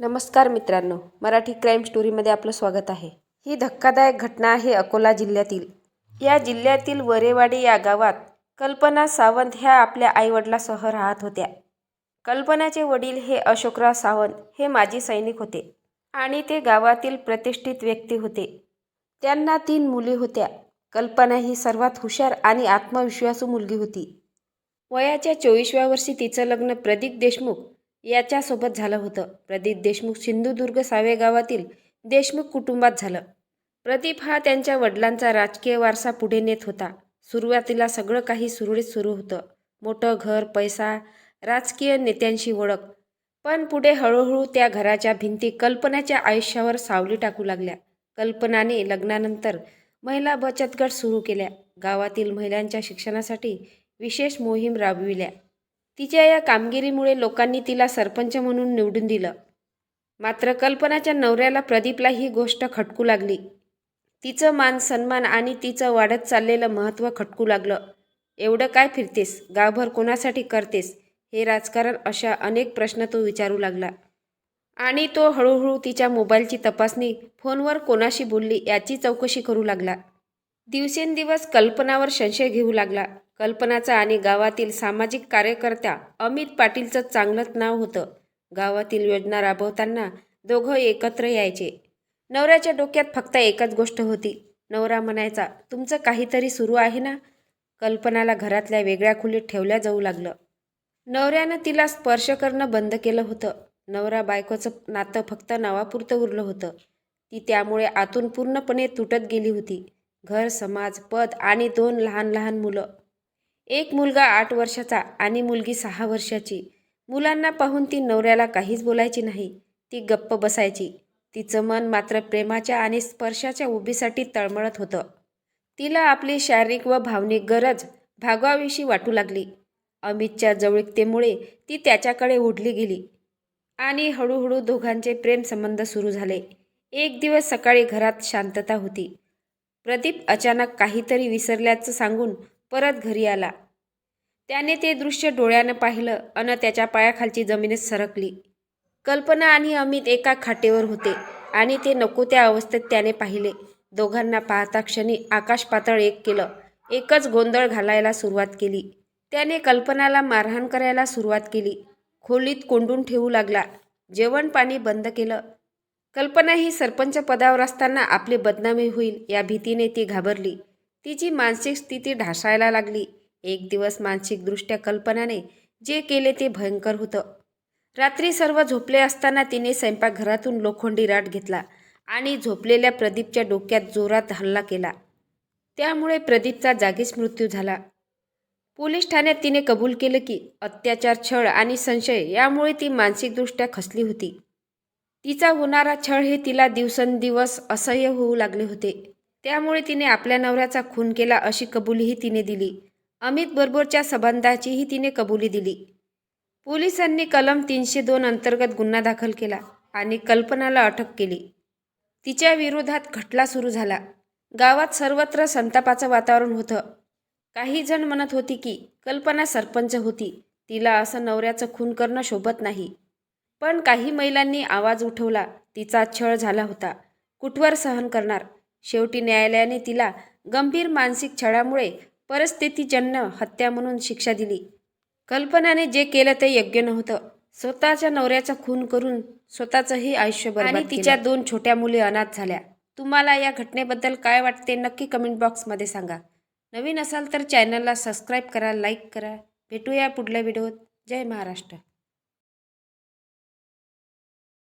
नमस्कार मित्रांनो मराठी क्राईम स्टोरीमध्ये आपलं स्वागत आहे. ही धक्कादायक घटना आहे अकोला जिल्ह्यातील. या जिल्ह्यातील वरेवाडी या गावात कल्पना सावंत ह्या आपल्या आईवडिलासह राहत होत्या. कल्पनाचे वडील हे अशोकराव सावंत हे माजी सैनिक होते आणि ते गावातील प्रतिष्ठित व्यक्ती होते. त्यांना तीन मुली होत्या. कल्पना ही सर्वात हुशार आणि आत्मविश्वासू मुलगी होती. वयाच्या चोवीसव्या वर्षी तिचं लग्न प्रदीप देशमुख याच्यासोबत झालं होतं. प्रदीप देशमुख सिंधुदुर्ग सावे गावातील देशमुख कुटुंबात झालं. प्रदीप हा त्यांच्या वडिलांचा राजकीय वारसा पुढे नेत होता. सुरुवातीला सगळं काही सुरळीत सुरू होतं. मोठं घर पैसा राजकीय नेत्यांशी ओळख. पण पुढे हळूहळू त्या घराच्या भिंती कल्पनाच्या आयुष्यावर सावली टाकू लागल्या. कल्पनाने लग्नानंतर महिला बचत गट सुरू केल्या. गावातील महिलांच्या शिक्षणासाठी विशेष मोहीम राबविल्या. तिच्या या कामगिरीमुळे लोकांनी तिला सरपंच म्हणून निवडून दिलं. मात्र कल्पनाच्या नवऱ्याला प्रदीपला ही गोष्ट खटकू लागली. तिचं मान सन्मान आणि तिचं वाढत चाललेलं महत्त्व खटकू लागलं. एवढं काय फिरतेस? गावभर कोणासाठी करतेस? हे राजकारण अशा अनेक प्रश्न तो विचारू लागला. आणि तो हळूहळू तिच्या मोबाईलची तपासणी फोनवर कोणाशी बोलली याची चौकशी करू लागला. दिवसेंदिवस कल्पनावर संशय घेऊ लागला. कल्पनाचा आणि गावातील सामाजिक कार्यकर्त्या अमित पाटीलचं चांगलंच नाव होतं. गावातील योजना राबवताना दोघं एकत्र यायचे. नवऱ्याच्या डोक्यात फक्त एकच गोष्ट होती. नवरा म्हणायचा तुमचं काहीतरी सुरू आहे ना? कल्पनाला घरातल्या वेगळ्या खोलीत ठेवल्या जाऊ लागलं. नवऱ्यानं तिला स्पर्श करणं बंद केलं होतं. नवरा बायकोचं नातं फक्त नावापुरतं उरलं होतं. ती त्यामुळे आतून पूर्णपणे तुटत गेली होती. घर समाज पद आणि दोन लहान लहान मुलं. एक मुलगा आठ वर्षाचा आणि मुलगी सहा वर्षाची. मुलांना पाहून ती नवऱ्याला काहीच बोलायची नाही. ती गप्प बसायची. तिचं मन मात्र प्रेमाच्या आणि स्पर्शाच्या उभीसाठी तळमळत होतं. तिला आपली शारीरिक व भावनिक गरज भागवाविषयी वाटू लागली. अमितच्या जवळिकतेमुळे ती त्याच्याकडे ओढली गेली. आणि हळूहळू दोघांचे प्रेमसंबंध सुरू झाले. एक दिवस सकाळी घरात शांतता होती. प्रदीप अचानक काहीतरी विसरल्याचं सांगून परत घरी आला. त्याने ते दृश्य डोळ्यानं पाहिलं अन त्याच्या पायाखालची जमिनीत सरकली. कल्पना आणि अमित एका खाटेवर होते आणि ते नको त्या अवस्थेत त्याने पाहिले. दोघांना पाहता क्षणी आकाश पातळ एक केलं. एकच गोंधळ घालायला सुरुवात केली. त्याने कल्पनाला मारहाण करायला सुरुवात केली. खोलीत कोंडून ठेवू लागला. जेवण पाणी बंद केलं. कल्पना ही सरपंच पदावर असताना आपली बदनामी होईल या भीतीने ती घाबरली. तिची मानसिक स्थिती ढासायला लागली एक दिवस मानसिकदृष्ट्या कल्पनाने जे केले ते भयंकर होतं. रात्री सर्व झोपले असताना तिने स्वयंपाकघरातून लोखंडी राट घेतला आणि झोपलेल्या प्रदीपच्या डोक्यात जोरात हल्ला केला. त्यामुळे प्रदीपचा जागीच मृत्यू झाला. पोलीस ठाण्यात तिने कबूल केलं की अत्याचार छळ आणि संशय यामुळे ती मानसिकदृष्ट्या खसली होती. तिचा होणारा छळ हे तिला दिवसेंदिवस असह्य होऊ लागले होते. त्यामुळे तिने आपल्या नवऱ्याचा खून केला अशी कबुलीही तिने दिली. अमित बरोबरच्या संबंधाचीही तिने कबुली दिली. पोलिसांनी कलम तीनशे दोन अंतर्गत गुन्हा दाखल केला आणि कल्पनाला अटक केली. तिच्या विरोधात खटला सुरू झाला. गावात सर्वत्र संतापाचं वातावरण होतं. काही जण म्हणत होती की कल्पना सरपंच होती. तिला असं नवऱ्याचं खून करणं शोभत नाही. पण काही महिलांनी आवाज उठवला. तिचा छळ झाला होता. कुठवर सहन करणार? शेवटी न्यायालयाने तिला गंभीर मानसिक छळामुळे परिस्थितीजन्य हत्या म्हणून शिक्षा दिली. कल्पनाने जे केलं ते योग्य नव्हतं. स्वतःच्या नवऱ्याचा खून करून स्वतःचंही आयुष्य आणि तिच्या दोन छोट्या मुली अनाथ झाल्या. तुम्हाला या घटनेबद्दल काय वाटते नक्की कमेंट बॉक्समध्ये सांगा. नवीन असाल तर चॅनलला सबस्क्राईब करा लाईक करा. भेटूया पुढल्या व्हिडिओत. जय महाराष्ट्र.